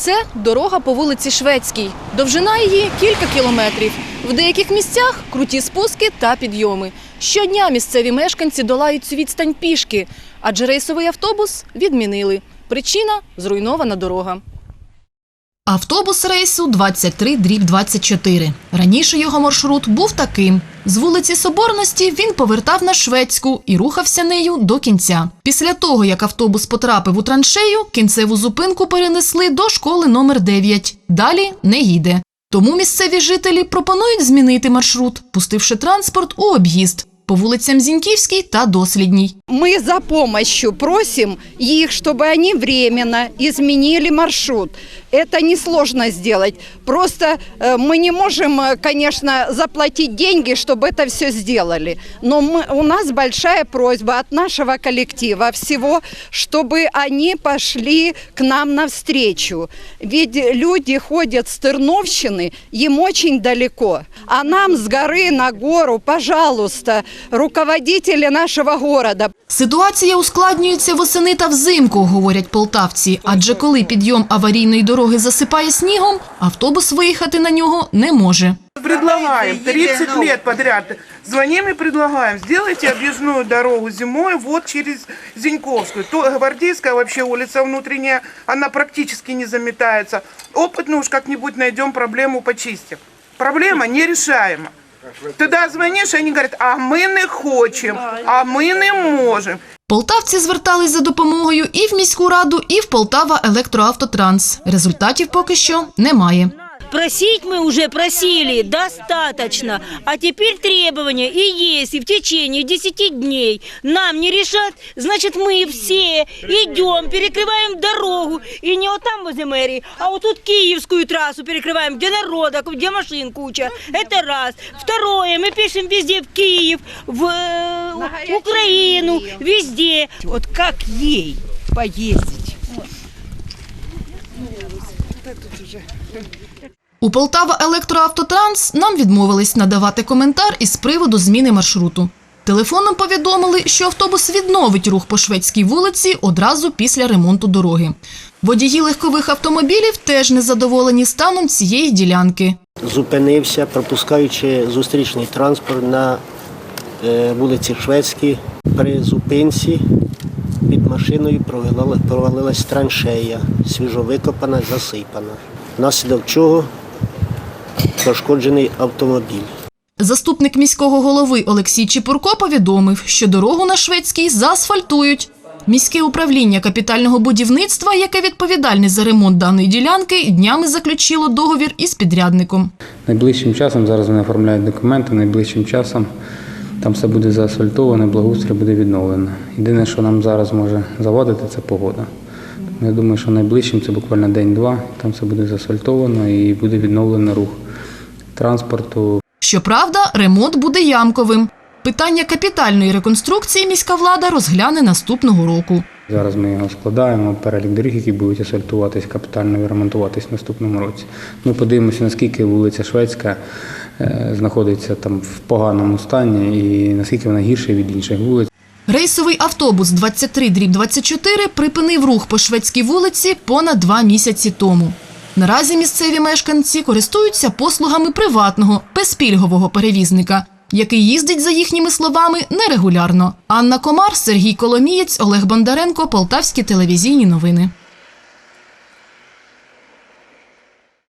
Це дорога по вулиці Шведській. Довжина її кілька кілометрів. В деяких місцях круті спуски та підйоми. Щодня місцеві мешканці долають цю відстань пішки, адже рейсовий автобус відмінили. Причина зруйнована дорога. Автобус рейсу 23 дріб 24. Раніше його маршрут був таким. З вулиці Соборності він повертав на Шведську і рухався нею до кінця. Після того, як автобус потрапив у траншею, кінцеву зупинку перенесли до школи номер 9. Далі не їде. Тому місцеві жителі пропонують змінити маршрут, пустивши транспорт у об'їзд по вулицям Зіньківській та Дослідній. Мы за помощью просим их, чтобы они временно изменили маршрут. Это несложно сделать. Просто э, мы не можем, э, конечно, заплатить деньги, чтобы это все сделали. Но мы, у нас большая просьба от нашего коллектива всего, чтобы они пошли к нам навстречу. Ведь люди ходят с Терновщины, им очень далеко. А нам с горы на гору, пожалуйста, руководители нашего города, Ситуація ускладнюється восени та взимку, говорять полтавці. Адже коли підйом аварійної дороги засипає снігом, автобус виїхати на нього не може. Предлагаем 30 лет подряд. Звоним и предлагаем, сделайте объездную дорогу зимой вот через Зиньковскую. То Гвардейская вообще улица внутренняя, она практически не заметается. Опытно уж как-нибудь найдем проблему почистим. Проблема нерешаема. Туда звонишь, они говорят, а ми не хочемо, а ми не можемо. Полтавці звертались за допомогою і в міську раду, і в Полтава Електроавтотранс. Результатів поки що немає. Просить мы уже просили достаточно, а теперь требования и если в течение 10 дней нам не решат, значит мы все идем, перекрываем дорогу, и не вот там возле мэрии, а вот тут Киевскую трассу перекрываем, где народа, где машин куча, это раз. Второе, мы пишем везде в Киев, в э, Украину, везде. Вот как ей поездить? У Полтава Електроавтотранс нам відмовились надавати коментар із приводу зміни маршруту. Телефоном повідомили, що автобус відновить рух по шведській вулиці одразу після ремонту дороги. Водії легкових автомобілів теж незадоволені станом цієї ділянки. зупинився, пропускаючи зустрічний транспорт на е, вулиці Шведській. При зупинці машиною провалила- провалилась траншея, свіжовикопана, засипана. Внаслідок чого пошкоджений автомобіль. Заступник міського голови Олексій Чепурко повідомив, що дорогу на шведській заасфальтують. Міське управління капітального будівництва, яке відповідальне за ремонт даної ділянки, днями заключило договір із підрядником. Найближчим часом зараз вони оформляють документи, найближчим часом там все буде заасфальтовано, благоустрій буде відновлено. Єдине, що нам зараз може завадити, це погода. Я думаю, що найближчим це буквально день-два, там все буде заасфальтовано і буде відновлено рух транспорту. Щоправда, ремонт буде ямковим. Питання капітальної реконструкції міська влада розгляне наступного року. Зараз ми його складаємо, перелік доріг, які будуть асфальтуватись, капітально ремонтуватись в наступному році. Ми подивимося, наскільки вулиця Шведська знаходиться там в поганому стані і наскільки вона гірша від інших вулиць. Рейсовий автобус 23 дріб 24 припинив рух по шведській вулиці понад два місяці тому. Наразі місцеві мешканці користуються послугами приватного, безпільгового перевізника, який їздить, за їхніми словами, нерегулярно. Анна Комар, Сергій Коломієць, Олег Бондаренко, Полтавські телевізійні новини.